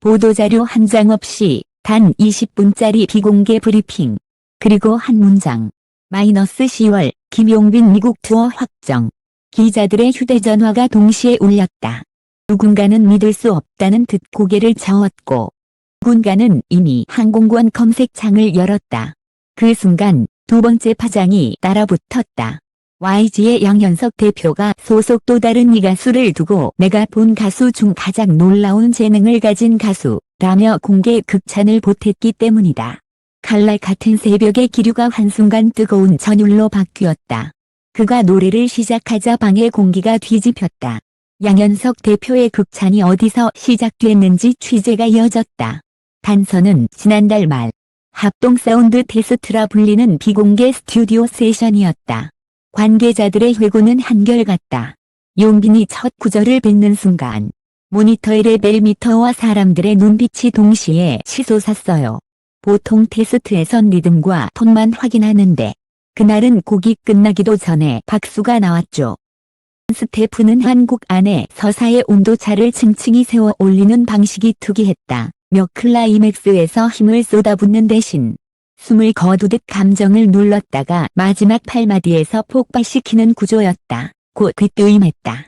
보도자료 한 장 없이 단 20분짜리 비공개 브리핑. 그리고 한 문장. 마이너스 10월 김용빈 미국 투어 확정. 기자들의 휴대전화가 동시에 울렸다. 누군가는 믿을 수 없다는 듯 고개를 저었고 누군가는 이미 항공권 검색창을 열었다. 그 순간 두 번째 파장이 따라붙었다. YG의 양현석 대표가 소속 또 다른 이 가수를 두고 내가 본 가수 중 가장 놀라운 재능을 가진 가수라며 공개 극찬을 보탰기 때문이다. 칼날 같은 새벽의 기류가 한순간 뜨거운 전율로 바뀌었다. 그가 노래를 시작하자 방의 공기가 뒤집혔다. 양현석 대표의 극찬이 어디서 시작됐는지 취재가 이어졌다. 단서는 지난달 말 합동 사운드 테스트라 불리는 비공개 스튜디오 세션이었다. 관계자들의 회고는 한결같다. 용빈이 첫 구절을 뱉는 순간 모니터의 레벨미터와 사람들의 눈빛이 동시에 치솟았어요. 보통 테스트에선 리듬과 톤만 확인하는데 그날은 곡이 끝나기도 전에 박수가 나왔죠. 스태프는 한국 안에 서사의 온도차를 층층이 세워 올리는 방식이 특이했다. 몇 클라이맥스에서 힘을 쏟아붓는 대신 숨을 거두듯 감정을 눌렀다가 마지막 팔마디에서 폭발시키는 구조였다. 곧 귀뜨임했다.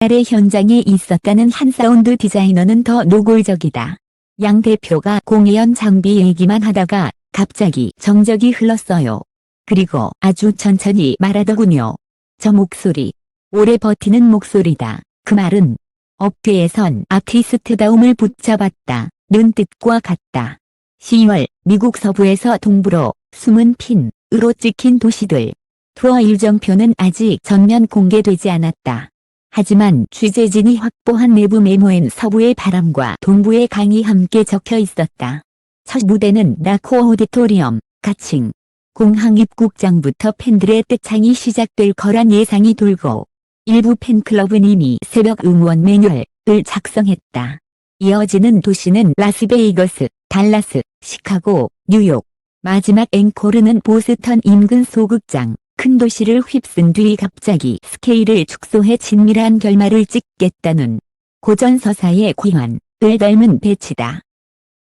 날의 현장에 있었다는 한 사운드 디자이너는 더 노골적이다. 양 대표가 공연 장비 얘기만 하다가 갑자기 정적이 흘렀어요. 그리고 아주 천천히 말하더군요. 저 목소리. 오래 버티는 목소리다. 그 말은 업계에선 아티스트다움을 붙잡았다. 는 뜻과 같다. 10월 미국 서부에서 동부로 숨은 핀으로 찍힌 도시들. 투어 일정표는 아직 전면 공개되지 않았다. 하지만 취재진이 확보한 내부 메모엔 서부의 바람과 동부의 강이 함께 적혀 있었다. 첫 무대는 라코 오디토리엄, 가칭. 공항 입국장부터 팬들의 떼창이 시작될 거란 예상이 돌고 일부 팬클럽은 이미 새벽 응원 매뉴얼을 작성했다. 이어지는 도시는 라스베이거스, 달라스, 시카고, 뉴욕. 마지막 앵코르는 보스턴 인근 소극장. 큰 도시를 휩쓴 뒤 갑자기 스케일을 축소해 친밀한 결말을 찍겠다는 고전서사의 귀환을 닮은 배치다.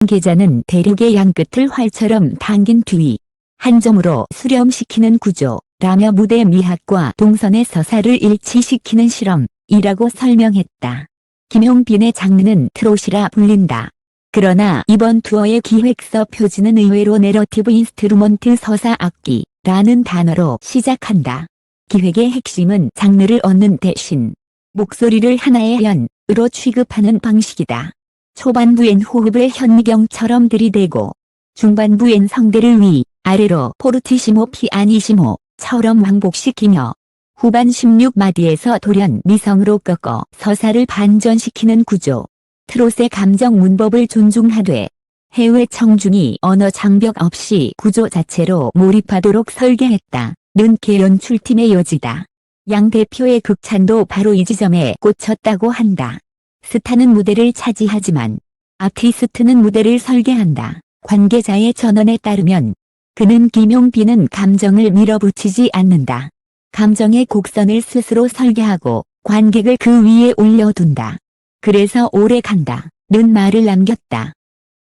계자는 대륙의 양끝을 활처럼 당긴 뒤 한 점으로 수렴시키는 구조라며 무대 미학과 동선의 서사를 일치시키는 실험이라고 설명했다. 김용빈의 장르는 트롯이라 불린다. 그러나 이번 투어의 기획서 표지는 의외로 내러티브 인스트루먼트 서사 악기 라는 단어로 시작한다. 기획의 핵심은 장르를 얻는 대신 목소리를 하나의 연으로 취급하는 방식이다. 초반부엔 호흡을 현미경처럼 들이대고 중반부엔 성대를 위, 아래로 포르티시모 피아니시모처럼 왕복시키며 후반 16마디에서 돌연 미성으로 꺾어 서사를 반전시키는 구조. 트롯의 감정 문법을 존중하되 해외 청중이 언어 장벽 없이 구조 자체로 몰입하도록 설계했다. 는 개연출팀의 요지다. 양 대표의 극찬도 바로 이 지점에 꽂혔다고 한다. 스타는 무대를 차지하지만 아티스트는 무대를 설계한다. 관계자의 전언에 따르면 그는 김용빈은 감정을 밀어붙이지 않는다. 감정의 곡선을 스스로 설계하고 관객을 그 위에 올려둔다. 그래서 오래 간다. 는 말을 남겼다.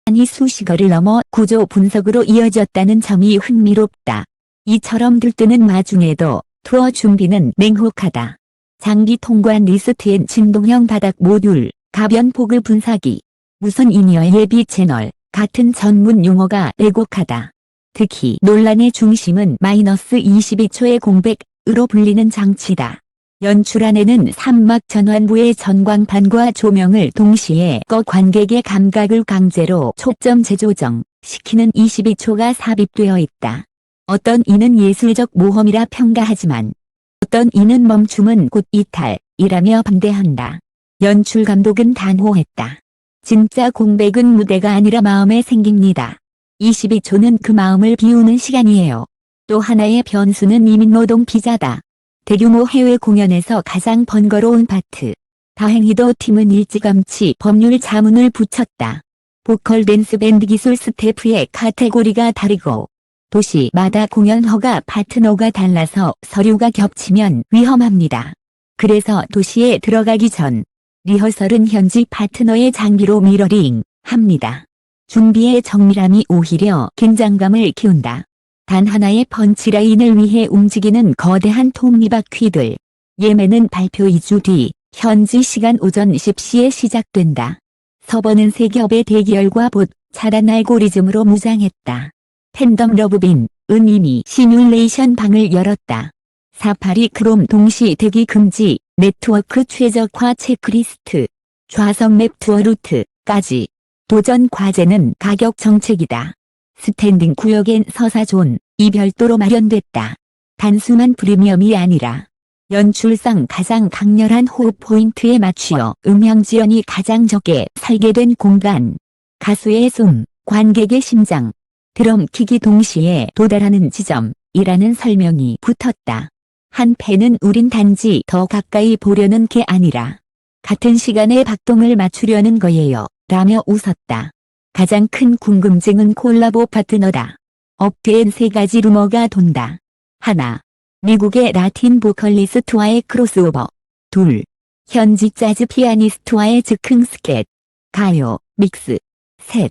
아니 수식어를 넘어 구조 분석으로 이어졌다는 점이 흥미롭다. 이처럼 들뜨는 마중에도 투어 준비는 냉혹하다. 장기 통관 리스트엔 진동형 바닥 모듈, 가변 포그 분사기, 무선 인이어 예비 채널 같은 전문 용어가 왜곡하다. 특히 논란의 중심은 마이너스 22초의 공백으로 불리는 장치다. 연출안에는 산막 전환부의 전광판과 조명을 동시에 꺼 관객의 감각을 강제로 초점 재조정 시키는 22초가 삽입되어 있다. 어떤 이는 예술적 모험이라 평가하지만 어떤 이는 멈춤은 곧 이탈이라며 반대한다. 연출 감독은 단호했다. 진짜 공백은 무대가 아니라 마음에 생깁니다. 22초는 그 마음을 비우는 시간이에요. 또 하나의 변수는 이민노동 비자다. 대규모 해외 공연에서 가장 번거로운 파트. 다행히도 팀은 일찌감치 법률 자문을 붙였다. 보컬 댄스 밴드 기술 스태프의 카테고리가 다르고 도시마다 공연 허가 파트너가 달라서 서류가 겹치면 위험합니다. 그래서 도시에 들어가기 전 리허설은 현지 파트너의 장비로 미러링 합니다. 준비의 정밀함이 오히려 긴장감을 키운다. 단 하나의 펀치라인을 위해 움직이는 거대한 톱니바퀴들. 예매는 발표 2주 뒤 현지 시간 오전 10시에 시작된다. 서버는 세 겹의 대기열과 봇, 차단 알고리즘으로 무장했다. 팬덤 러브빈, 은 이미 시뮬레이션 방을 열었다. 사파리 크롬 동시 대기 금지, 네트워크 최적화 체크리스트, 좌석 맵 투어 루트까지. 도전 과제는 가격 정책이다. 스탠딩 구역엔 서사존, 이 별도로 마련됐다. 단순한 프리미엄이 아니라 연출상 가장 강렬한 호흡 포인트에 맞추어 음향 지연이 가장 적게 설계된 공간. 가수의 숨, 관객의 심장, 드럼 킥이 동시에 도달하는 지점이라는 설명이 붙었다. 한 팬은 우린 단지 더 가까이 보려는 게 아니라 같은 시간에 박동을 맞추려는 거예요. 라며 웃었다. 가장 큰 궁금증은 콜라보 파트너다. 업계엔 세 가지 루머가 돈다. 하나. 미국의 라틴 보컬리스트와의 크로스오버. 둘. 현지 재즈 피아니스트와의 즉흥 스켓. 가요, 믹스. 셋.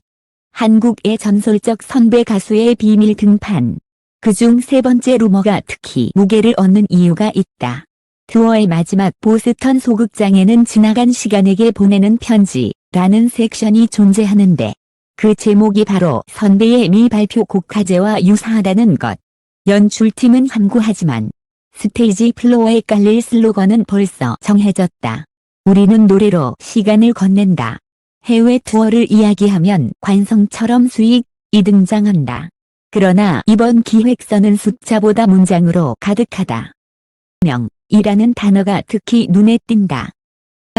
한국의 전설적 선배 가수의 비밀 등판. 그중 세 번째 루머가 특히 무게를 얻는 이유가 있다. 투어의 마지막 보스턴 소극장에는 지나간 시간에게 보내는 편지라는 섹션이 존재하는데 그 제목이 바로 선배의 미발표 곡화제와 유사하다는 것. 연출팀은 함구하지만 스테이지 플로어에 깔릴 슬로건은 벌써 정해졌다. 우리는 노래로 시간을 건넨다. 해외 투어를 이야기하면 관성처럼 수익이 등장한다. 그러나 이번 기획서는 숫자보다 문장으로 가득하다. 명이라는 단어가 특히 눈에 띈다.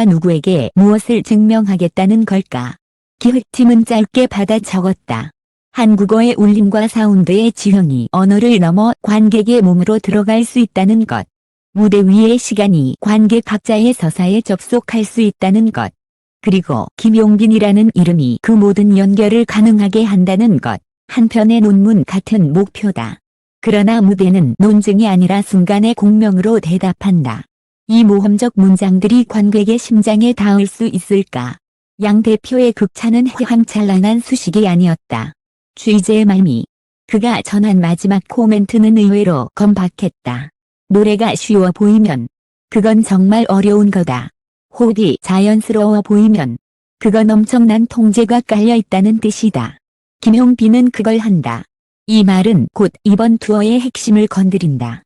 누구에게 무엇을 증명하겠다는 걸까? 기획팀은 짧게 받아 적었다. 한국어의 울림과 사운드의 지형이 언어를 넘어 관객의 몸으로 들어갈 수 있다는 것. 무대 위의 시간이 관객 각자의 서사에 접속할 수 있다는 것. 그리고 김용빈이라는 이름이 그 모든 연결을 가능하게 한다는 것. 한편의 논문 같은 목표다. 그러나 무대는 논증이 아니라 순간의 공명으로 대답한다. 이 모험적 문장들이 관객의 심장에 닿을 수 있을까? 양 대표의 극찬은 휘황찬란한 수식이 아니었다. 취재의 말미. 그가 전한 마지막 코멘트는 의외로 건박했다. 노래가 쉬워 보이면 그건 정말 어려운 거다. 호흡이 자연스러워 보이면 그건 엄청난 통제가 깔려 있다는 뜻이다. 김용빈은 그걸 한다. 이 말은 곧 이번 투어의 핵심을 건드린다.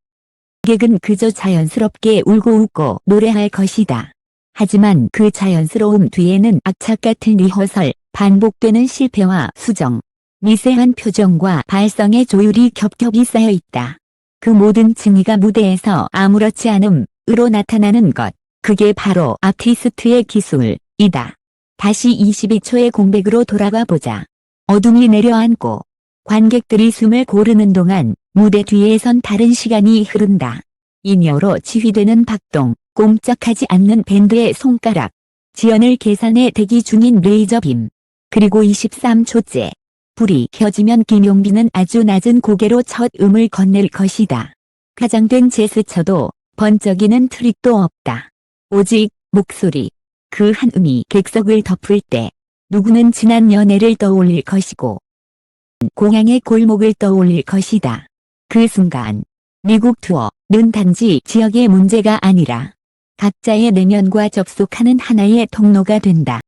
객은 그저 자연스럽게 울고 웃고 노래할 것이다. 하지만 그 자연스러움 뒤에는 악착 같은 리허설, 반복되는 실패와 수정, 미세한 표정과 발성의 조율이 겹겹이 쌓여 있다. 그 모든 층위가 무대에서 아무렇지 않음으로 나타나는 것. 그게 바로 아티스트의 기술이다. 다시 22초의 공백으로 돌아가 보자. 어둠이 내려앉고 관객들이 숨을 고르는 동안 무대 뒤에선 다른 시간이 흐른다. 인여로 지휘되는 박동, 꼼짝하지 않는 밴드의 손가락, 지연을 계산해 대기 중인 레이저빔, 그리고 23초째. 불이 켜지면 김용빈은 아주 낮은 고개로 첫 음을 건넬 것이다. 가장된 제스처도 번쩍이는 트릭도 없다. 오직 목소리. 그 한 음이 객석을 덮을 때 누구는 지난 연애를 떠올릴 것이고 공양의 골목을 떠올릴 것이다. 그 순간 미국 투어는 단지 지역의 문제가 아니라 각자의 내면과 접속하는 하나의 통로가 된다.